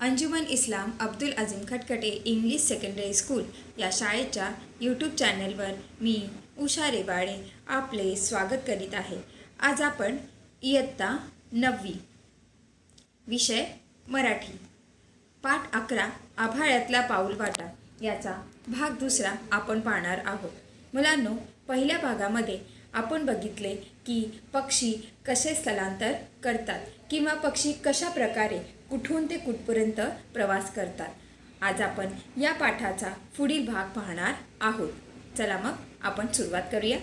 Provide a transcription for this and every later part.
Anjuman Islam Abdul Azeem Khatkhate English secondary school या शाळेच्या YouTube चॅनलवर मी उषा रेवाडे आपले स्वागत करीत आहे. आज आपण इयत्ता नववी. विषय मराठी. पाठ अकरा आभाळ्यातला पाऊल वाटा. याचा भाग दुसरा आपण पाहणार आहोत. मुलांनो पहिल्या भागामध्ये आपण बघितले की पक्षी कसे स्थलांतर करतात किंवा पक्षी कशा प्रकारे कुठून ते कुठपर्यंत प्रवास करतात. आज आपण या पाठाचा पुढील भाग पाहणार आहोत. चला मग आपण सुरुवात करूया.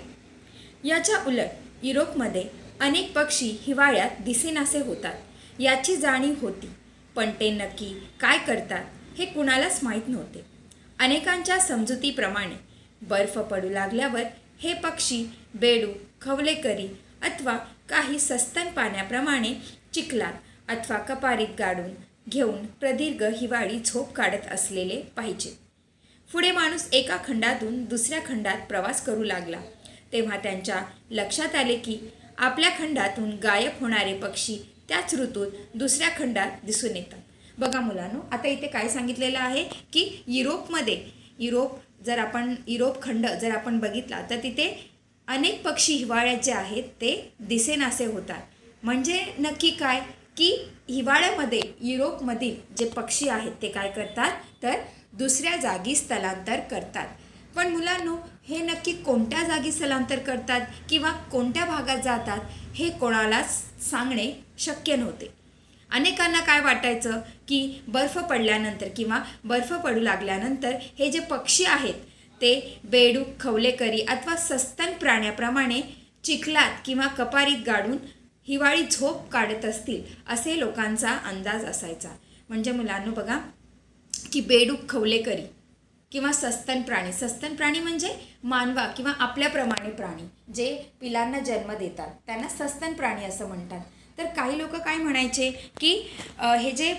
याच्या उलट युरोपमध्ये अनेक पक्षी हिवाळ्यात दिसेनासे होतात. याची जाणीव होती. पण ते नक्की काय करतात हे कुणालाच माहीत नव्हते. अनेकांच्या समजुतीप्रमाणे बर्फ पडू लागल्यावर हे पक्षी बेडू खवलेकरी अथवा काही सस्तन पाण्याप्रमाणे चिखलात अथवा कपारीत गाडून घेऊन प्रदीर्घ हिवाळी झोप काढत असलेले पाहिजे. पुढे माणूस एका खंडातून दुसऱ्या खंडात प्रवास करू लागला. तेव्हा त्यांच्या लक्षात आले की आपल्या खंडातून गायब होणारे पक्षी त्याच ऋतूत दुसऱ्या खंडात दिसून येतात. बघा मुलांनो आता इथे काय सांगितलेलं आहे की युरोपमध्ये युरोप जर आपण युरोप खंड जर आपण बघितला तर तिथे अनेक पक्षी हिवाळ्यात जे आहेत ते दिसेनासे होतात. म्हणजे नक्की काय? की हिवाळ्यामध्ये युरोपमधील जे पक्षी आहेत ते काय करतात? तर दुसऱ्या जागी स्थलांतर करतात. पण मुलांनो हे नक्की कोणत्या जागी स्थलांतर करतात किंवा कोणत्या भागात जातात हे कोणालाच सांगणे शक्य नव्हते. अनेकांना काय वाटायचं? की बर्फ पडल्यानंतर किंवा बर्फ पडू लागल्यानंतर हे जे पक्षी आहेत ते बेडूक खवलेकरी अथवा सस्तन प्राण्याप्रमाणे चिखलात किंवा कपारीत गाडून हिवाळी झोप काढत असतील असे लोकांचा अंदाज असायचा. म्हणजे मुलांनो बघा की बेडूक खवलेकरी किंवा सस्तन प्राणी. सस्तन प्राणी म्हणजे मानवा किंवा आपल्याप्रमाणे प्राणी जे पिलांना जन्म देतात. त्यांना सस्तन प्राणी असं म्हणतात. तर काही लोक काय म्हणायचे की हे जे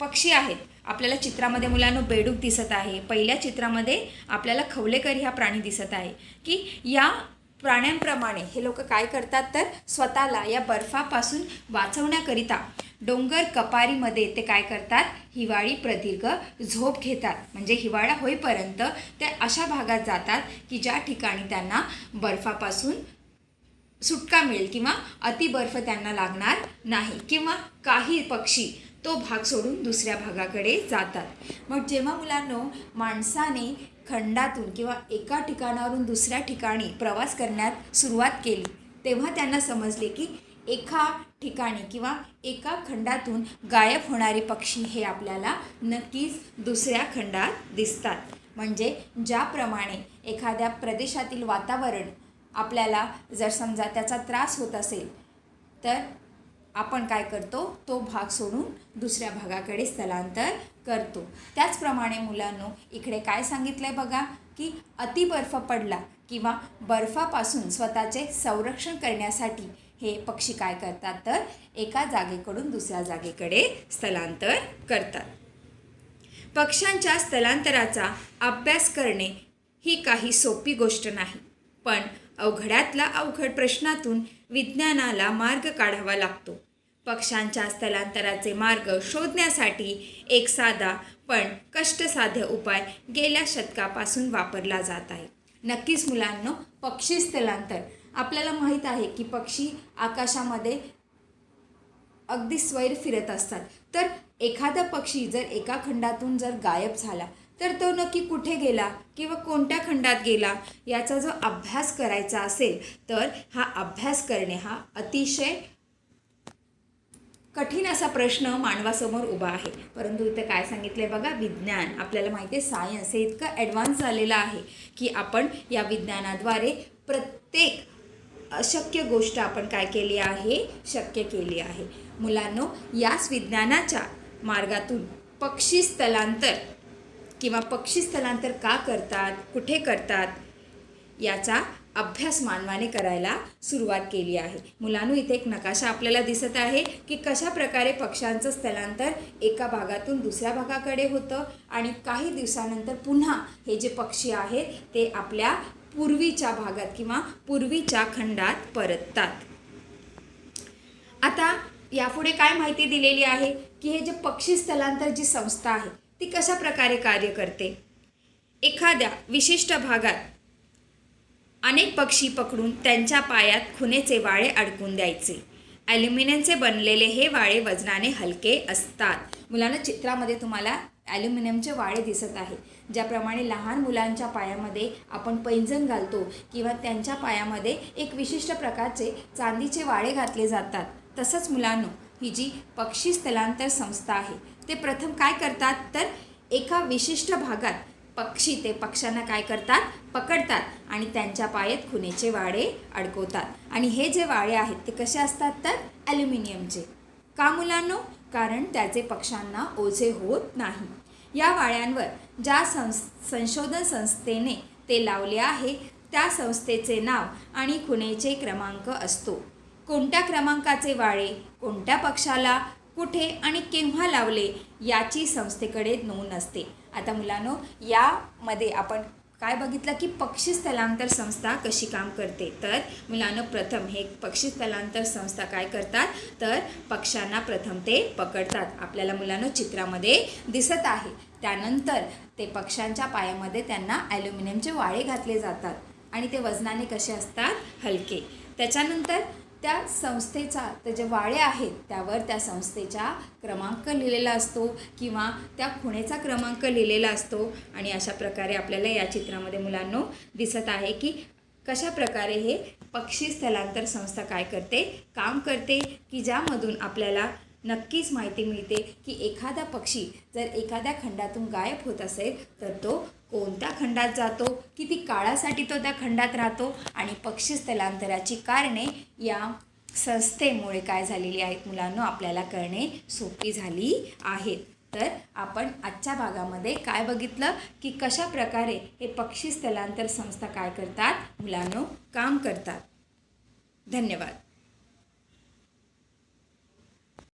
पक्षी आहेत आपल्याला चित्रामध्ये मुलांना बेडूक दिसत आहे. पहिल्या चित्रामध्ये आपल्याला खवलेकरी हा प्राणी दिसत आहे. की या प्राण्यांप्रमाणे हे लोक काय करतात तर स्वतःला या बर्फापासून वाचवण्याकरिता डोंगर कपारीमध्ये ते काय करतात? हिवाळी प्रदीर्घ झोप घेतात. म्हणजे हिवाळा होईपर्यंत ते अशा भागात जातात की ज्या ठिकाणी त्यांना बर्फापासून सुटका मिळेल किंवा अतिबर्फ त्यांना लागणार नाही. किंवा काही पक्षी तो भाग सोडून दुसऱ्या भागाकडे जातात. मग जेव्हा मुलांनो माणसाने खंडातून किंवा एका ठिकाणावरून दुसऱ्या ठिकाणी प्रवास करण्यात सुरुवात केली तेव्हा त्यांना समजले की एका ठिकाणी किंवा एका खंडातून गायब होणारे पक्षी हे आपल्याला नक्कीच दुसऱ्या खंडात दिसतात. म्हणजे ज्याप्रमाणे एखाद्या प्रदेशातील वातावरण आपल्याला जर समजा त्याचा त्रास होत असेल तर आपण काय करतो तो भाग सोडून दुसऱ्या भागाकडे स्थलांतर करतो. त्याचप्रमाणे मुलांनो इकडे काय सांगितलं आहे बघा की अति बर्फ पडला किंवा बर्फापासून स्वतःचे संरक्षण करण्यासाठी हे पक्षी काय करतात तर एका जागेकडून दुसऱ्या जागेकडे स्थलांतर करतात. पक्ष्यांच्या स्थलांतराचा अभ्यास करणे ही काही सोपी गोष्ट नाही. पण अवघड्यातला अवघड प्रश्नातून विज्ञानाला मार्ग काढावा लागतो. पक्ष्यांच्या स्थलांतराचे मार्ग शोधण्यासाठी एक साधा पण कष्टसाध्य उपाय गेल्या शतकापासून वापरला जात आहे. नक्कीच मुलांनो पक्षी स्थलांतर. आपल्याला माहीत आहे की पक्षी आकाशामध्ये अगदी स्वैर फिरत असतात. तर एखादा पक्षी जर एका खंडातून जर गायब झाला तर तो नक्की कुठे गेला किंवा कोणत्या खंडात गेला याचा जो अभ्यास करायचा असेल तर हा अभ्यास करणे हा अतिशय कठीण असा प्रश्न मानवासमोर उभा आहे. परंतु इथं काय सांगितलं आहे बघा विज्ञान. आपल्याला माहिती आहे सायन्स हे इतकं ॲडव्हान्स झालेलं आहे की आपण या विज्ञानाद्वारे प्रत्येक अशक्य गोष्ट आपण काय केली आहे? शक्य केली आहे. मुलांनो याच विज्ञानाच्या मार्गातून पक्षी स्थलांतर किंवा पक्षी स्थलांतर का करतात कुठे करतात याचा अभ्यास मानवाने करायला सुरुवात केली आहे. मुलांनो इथे एक नकाशा आपल्याला दिसत आहे की कशा प्रकारे पक्ष्यांचं स्थलांतर एका भागातून दुसऱ्या भागाकडे होतं आणि काही दिवसानंतर पुन्हा हे जे पक्षी आहेत ते आपल्या पूर्वीच्या भागात किंवा पूर्वीच्या खंडात परततात. आता यापुढे काय माहिती दिलेली आहे की हे जे पक्षी स्थलांतर जी संस्था आहे ती कशा प्रकारे कार्य करते? एखाद्या विशिष्ट भागात अनेक पक्षी पकडून त्यांच्या पायात खुनेचे वाळे अडकून द्यायचे. ॲल्युमिनियमचे बनलेले हे वाळे वजनाने हलके असतात. मुलांना चित्रामध्ये तुम्हाला ॲल्युमिनियमचे वाळे दिसत आहे. ज्याप्रमाणे लहान मुलांच्या पायामध्ये आपण पैंजण घालतो किंवा त्यांच्या पायामध्ये एक विशिष्ट प्रकारचे चांदीचे वाळे घातले जातात. तसंच मुलांनो ही जी पक्षी स्थलांतर संस्था आहे ते प्रथम काय करतात? तर एका विशिष्ट भागात पक्षी ते पक्ष्यांना काय करतात? पकडतात आणि त्यांच्या पायात खुनेचे वाळे अडकवतात. आणि हे जे वाळे आहेत ते कसे असतात? तर ॲल्युमिनियमचे. का मुलांनो? कारण त्याचे पक्ष्यांना ओझे होत नाही. या वाळ्यांवर ज्या संस संशोधन संस्थेने ते लावले आहे त्या संस्थेचे नाव आणि खुणेचे क्रमांक असतो. कोणत्या क्रमांकाचे वाळे कोणत्या पक्षाला कुठे आणि केव्हा लावले याची संस्थेकडे नोंद असते. आता मुलांनो यामध्ये आपण काय बघितलं की पक्षी स्थलांतर संस्था कशी काम करते? तर मुलांनो प्रथम हे पक्षी स्थलांतर संस्था काय करतात? तर पक्ष्यांना प्रथम ते पकडतात. आपल्याला मुलांनो चित्रामध्ये दिसत आहे. त्यानंतर ते पक्ष्यांच्या पायामध्ये त्यांना ॲल्युमिनियमचे वाळे घातले जातात आणि ते वजनाने कसे असतात? हलके. त्याच्यानंतर त्या संस्थेचा ते जे वाळे आहेत त्यावर त्या संस्थेचा क्रमांक लिहिलेला असतो किंवा त्या खुणेचा क्रमांक लिहिलेला असतो. आणि अशा प्रकारे आपल्याला या चित्रामध्ये मुलांनो दिसत आहे की कशा प्रकारे हे पक्षी स्थलांतर संस्था काय करते काम करते की ज्यामधून आपल्याला नक्कीच माहिती मिळते की एखादा पक्षी जर एखाद्या खंडातून गायब होत असेल तर तो कोणत्या खंडात जातो? किती काळासाठी तो त्या खंडात राहतो? आणि पक्षी स्थलांतराची कारणे या संस्थेमुळे काय झालेली आहेत मुलांनो? आपल्याला करणे सोपी झाली आहेत तर आपण आजच्या भागामध्ये काय बघितलं? की कशा प्रकारे हे पक्षी स्थलांतर संस्था काय करतात? मुलांनो काम करतात. धन्यवाद.